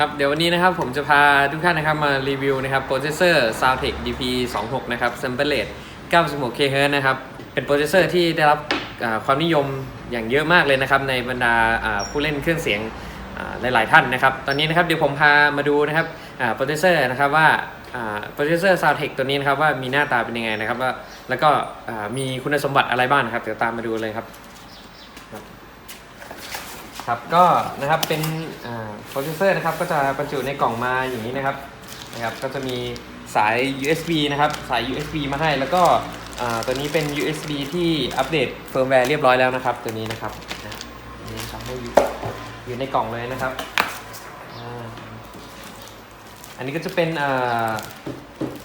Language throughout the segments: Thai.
ครับเดี๋ยววันนี้นะครับผมจะพาทุกท่านนะครับมารีวิวนะครับโปรเซสเซอร์ Soundtech DP26 นะครับ Sample Rate 96 kHz นะครับ เป็นโปรเซสเซอร์ที่ได้รับความนิยมอย่างเยอะมากเลยนะครับ ในบรรดาผู้เล่นเครื่องเสียงอ่าหลาย ๆ ท่านนะครับ ตอนนี้นะครับเดี๋ยวผมพามาดูนะครับโปรเซสเซอร์นะครับว่าโปรเซสเซอร์ Soundtech ตัวนี้นะครับว่ามีหน้าตาเป็นยังไงนะครับว่าแล้วก็มีคุณสมบัติอะไรบ้างนะครับ เดี๋ยวตามมาดูเลยครับ ครับก็นะครับเป็นโปรเซสเซอร์นะครับก็จะบรรจุในกล่องมาอย่างนี้นะครับนะครับก็จะมีสาย USB นะครับสาย USB มาให้แล้วก็ตัวนี้เป็น USB ที่อัปเดตเฟิร์มแวร์เรียบร้อยแล้วนะครับตัวนี้นะครับนะอันนี้ทำให้อยู่อยู่ในกล่องเลยนะครับ อันนี้ก็จะเป็นอ่า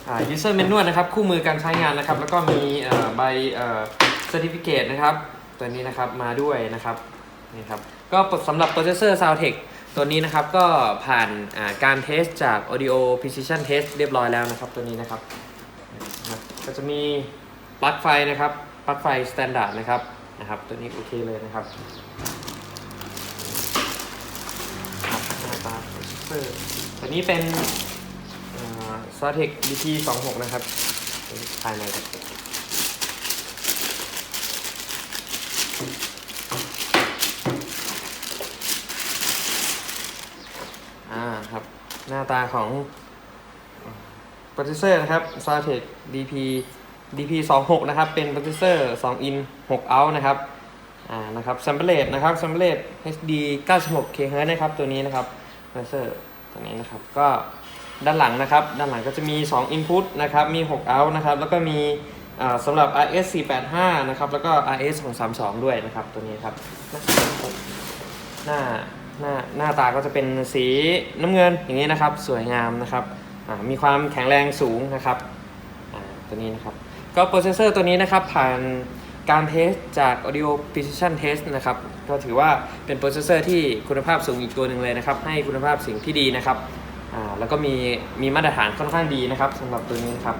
อ่า user manual นะครับ คู่มือการใช้งานนะครับ แล้วก็มีใบอ่า certificate นะครับ ตัวนี้นะครับมาด้วยนะครับ นี่ครับ ก็สำหรับ processor Soundtech ตัวนี้นะครับก็ผ่านการเทสจาก audio precision test เรียบร้อยแล้วนะครับตัวนี้นะครับ ก็จะมีปลั๊กไฟนะครับปลั๊กไฟ standard นะครับนะครับตัวนี้โอเคเลยนะครับหน้าตา processor ตัวนี้เป็นอ่า Soundtech DP26 นะครับภายในครับ อ่าครับ หน้าตาของโปรเซสเซอร์นะครับ s o u t e c DP DP 2 6นะครับ เป็นโปรเซสเซอร์2 in 6 out นะครับ อ่า นะครับ sample rate นะครับ sample rate HD 96 kHz นะครับ ตัวนี้นะครับโปรเซสเซอร์ตัวนี้นะครับ ก็ด้านหลังนะครับ ด้านหลังก็จะมี 2 input นะครับ มี 6 out นะครับ แล้วก็มีอ่าสำหรับ RS 485นะครับ แล้วก็ RS 232 ด้วยนะครับ ตัวนี้ครับ หน้า หน้าหน้าตาก็จะเป็นสีน้ำเงินอย่างนี้นะครับ สวยงามนะครับมีความแข็งแรงสูงนะครับตัวนี้นะครับ ก็โปรเซสเซอร์ตัวนี้นะครับผ่านการเทสจาก Audio Precision Test นะครับ ก็ถือว่าเป็นโปรเซสเซอร์ที่คุณภาพสูงอีกตัวหนึ่งเลยนะครับ ให้คุณภาพเสียงที่ดีนะครับแล้วก็มีมีมาตรฐานค่อนข้างดีนะครับสำหรับตัวนี้นครับ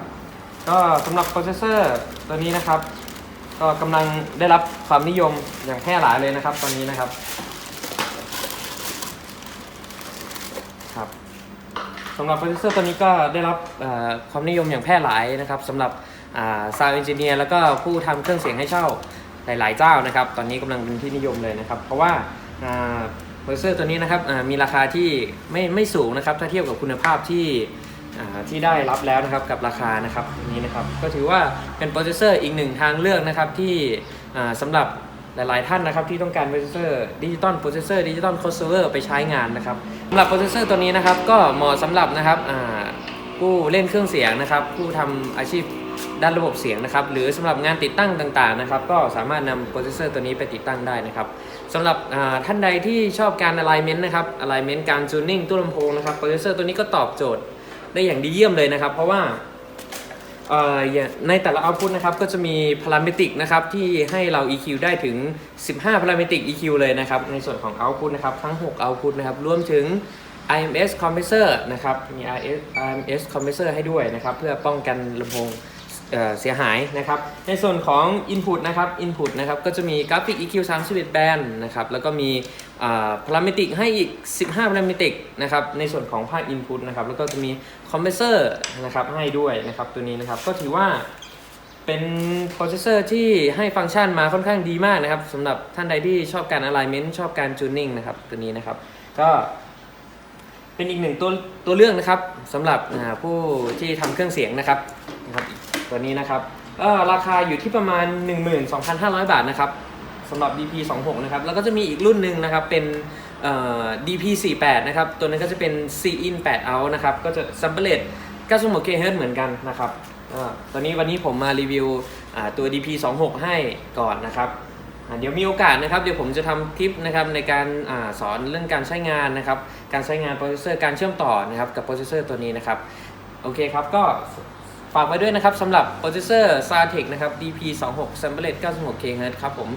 ก็สำหรับโปรเซสเซอร์ตัวนี้นะครับ ก็กำลังได้รับความนิยมอย่างแพร่หลายเลยนะครับ ตอนนี้นะครับ ครับสำหรับโปรเซสเซอร์ตัวนี้ก็ได้รับความนิยมอย่างแพร่หลายนะครับสำหรับซาวด์เอนจิเนียร์แล้วก็ผู้ทำเครื่องเสียงให้เช่าหลาย ๆ เจ้านะครับ ตอนนี้กำลังเป็นที่นิยมเลยนะครับ เพราะว่าโปรเซสเซอร์ตัวนี้นะครับมีราคาที่ไม่ไม่สูงนะครับ ถ้าเทียบกับคุณภาพที่ที่ได้รับแล้วนะครับกับราคานะครับนี้นะครับ ก็ถือว่าเป็นโปรเซสเซอร์อีกหนึ่งทางเลือกนะครับที่สำหรับ หลายๆท่านนะครับที่ต้องการโปรเซสเซอร์ดิจิตอลโปรเซสเซอร์ดิจิตอลโคสเวอร์ไปใช้งานนะครับสำหรับโปรเซสเซอร์ตัวนี้นะครับก็เหมาะสำหรับนะครับผู้เล่นเครื่องเสียงนะครับผู้ทำอาชีพด้านระบบเสียงนะครับหรือสำหรับงานติดตั้งต่างๆนะครับก็สามารถนำโปรเซสเซอร์ตัวนี้ไปติดตั้งได้นะครับสำหรับท่านใดที่ชอบการ alignment นะครับ alignment การ tuning ตู้ลำโพงนะครับโปรเซสเซอร์ตัวนี้ก็ตอบโจทย์ได้อย่างดีเยี่ยมเลยนะครับ เพราะว่า เอ่ออย่างในแต่ละ output นะครับก็จะมี parametric นะครับที่ให้เรา EQ ได้ถึง 15 parametric EQ เลยนะครับในส่วนของ output นะครับทั้ง 6 output นะครับรวมถึง IMS compressor นะครับมี IMS compressor ให้ด้วยนะครับเพื่อป้องกันลำโพงเเสียหายนะครับ ในส่วนของ input นะครับ input นะครับ ก็จะมี graphic EQ 31 band นะครับ แล้วก็มี อ่า parametric ให้อีก 15 parametric นะครับในส่วนของภาค input นะครับแล้วก็จะมี compressor นะครับให้ด้วยนะครับตัวนี้นะครับก็ถือว่าเป็นโปรเซสเซอร์ที่ให้ฟังก์ชันมาค่อนข้างดีมากนะครับสำหรับท่านใดที่ชอบการ alignment ชอบการ tuning นะครับตัวนี้นะครับก็เป็นอีกหนึ่งตัวตัวเลือกนะครับสำหรับผู้ที่ทำเครื่องเสียงนะครับนะครับตัวนี้นะครับราคาอยู่ที่ประมาณ 12,500 บาทนะครับ สำหรับ DP26 นะครับ แล้วก็จะมีอีกรุ่นหนึ่งนะครับ เป็นเอ่อ DP48 นะครับ ตัวนั้นก็จะเป็น C in 8 out นะครับ ก็จะ sample rate 96 kHz เหมือนกันนะครับอตอนนี้วันนี้ผมมารีวิวตัว DP26 ให้ก่อนนะครับ เดี๋ยวมีโอกาสนะครับ เดี๋ยวผมจะทำคลิปนะครับในการอาสอนเรื่องการใช้งานนะครับ การใช้งานโปรเซสเซอร์ การเชื่อมต่อนะครับกับโปรเซสเซอร์ตัวนี้นะครับ โอเคครับ ก็ฝากไว้ด้วยนะครับสำหรับโปรเซสเซอร์ s a t e c นะครับ DP26 Sample t 96 kHz ครับผม